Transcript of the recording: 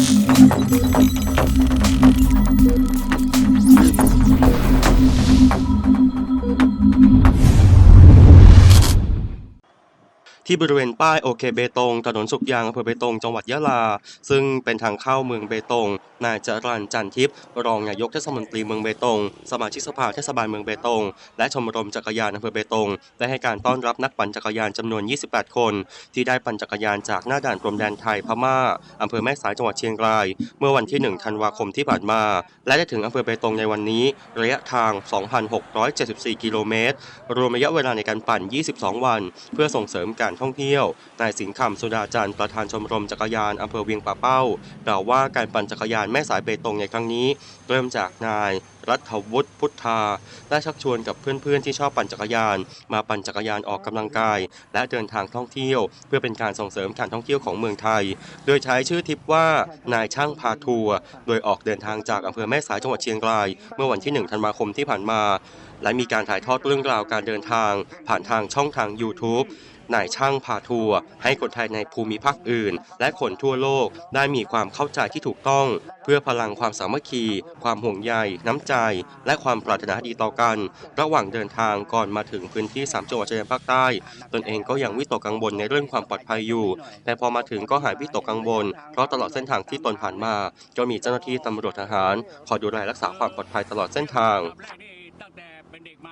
Thank you. ที่บริเวณป้ายโอเคเบตงถนนสุกยางอำเภอเบตงจังหวัดยะลา ซึ่งเป็นทางเข้าเมืองเบตงนายจรันจันทิพย์รองนายกเทศมนตรีเมืองเบตง สมาชิกสภาเทศบาลเมืองเบตง และชมรมจักรยานอำเภอเบตง ได้ให้การต้อนรับนักปั่นจักรยานจำนวน 28 คน ที่ได้ปั่นจักรยานจากหน้าด่านพรมแดนไทยพม่าอำเภอแม่สายจังหวัดเชียงราย เมื่อวันที่ 1 ธันวาคมที่ผ่านมา และได้ถึงอำเภอเบตงในวันนี้ ระยะทาง 2,674 กิโลเมตร รวมระยะเวลาในการปั่น 22 วัน เพื่อส่งเสริมการท่องเที่ยวนายสิงห์คำสุดาจันทร์ประธานชมรมจักรยานอำเภอเวียงป่าเป้ากล่าวว่าการปั่นจักรยานแม่สายเบตงในครั้งนี้ เริ่มจากนายรัฐวุฒิพุทธาได้ชักชวนกับเพื่อนๆที่ชอบปั่นจักรยาน มาปั่นจักรยานออกกำลังกาย และเดินทางท่องเที่ยว เพื่อเป็นการส่งเสริมการท่องเที่ยวของเมืองไทย โดยใช้ชื่อทิปว่านายช่างพาทัวร์โดยออกเดินทางจากอำเภอแม่สายจังหวัดเชียงราย เมื่อวันที่ 1 ธันวาคมที่ผ่านมา และมีการถ่ายทอดเรื่องราวการเดินทาง ผ่านทางช่องทาง YouTube นายช่างพาทัวร์ให้คนไทยในภูมิภาคอื่น และคนทั่วโลกได้มีความเข้าใจที่ถูกต้อง เพื่อพลังความสามัคคี ความห่วงใย น้ำใจ และความปรารถนาดีต่อกัน ระหว่างเดินทางก่อนมาถึงพื้นที่ 3 จังหวัดชายแดนภาคใต้ ตนเองก็ยังวิตกกังวลในเรื่องความปลอดภัยอยู่ แต่พอมาถึงก็หายวิตกกังวล เพราะตลอดเส้นทางที่ตนผ่านมา ก็มีเจ้าหน้าที่ตำรวจทหารคอยดูแลรักษาความปลอดภัยตลอดเส้นทาง เป็นเด็กมา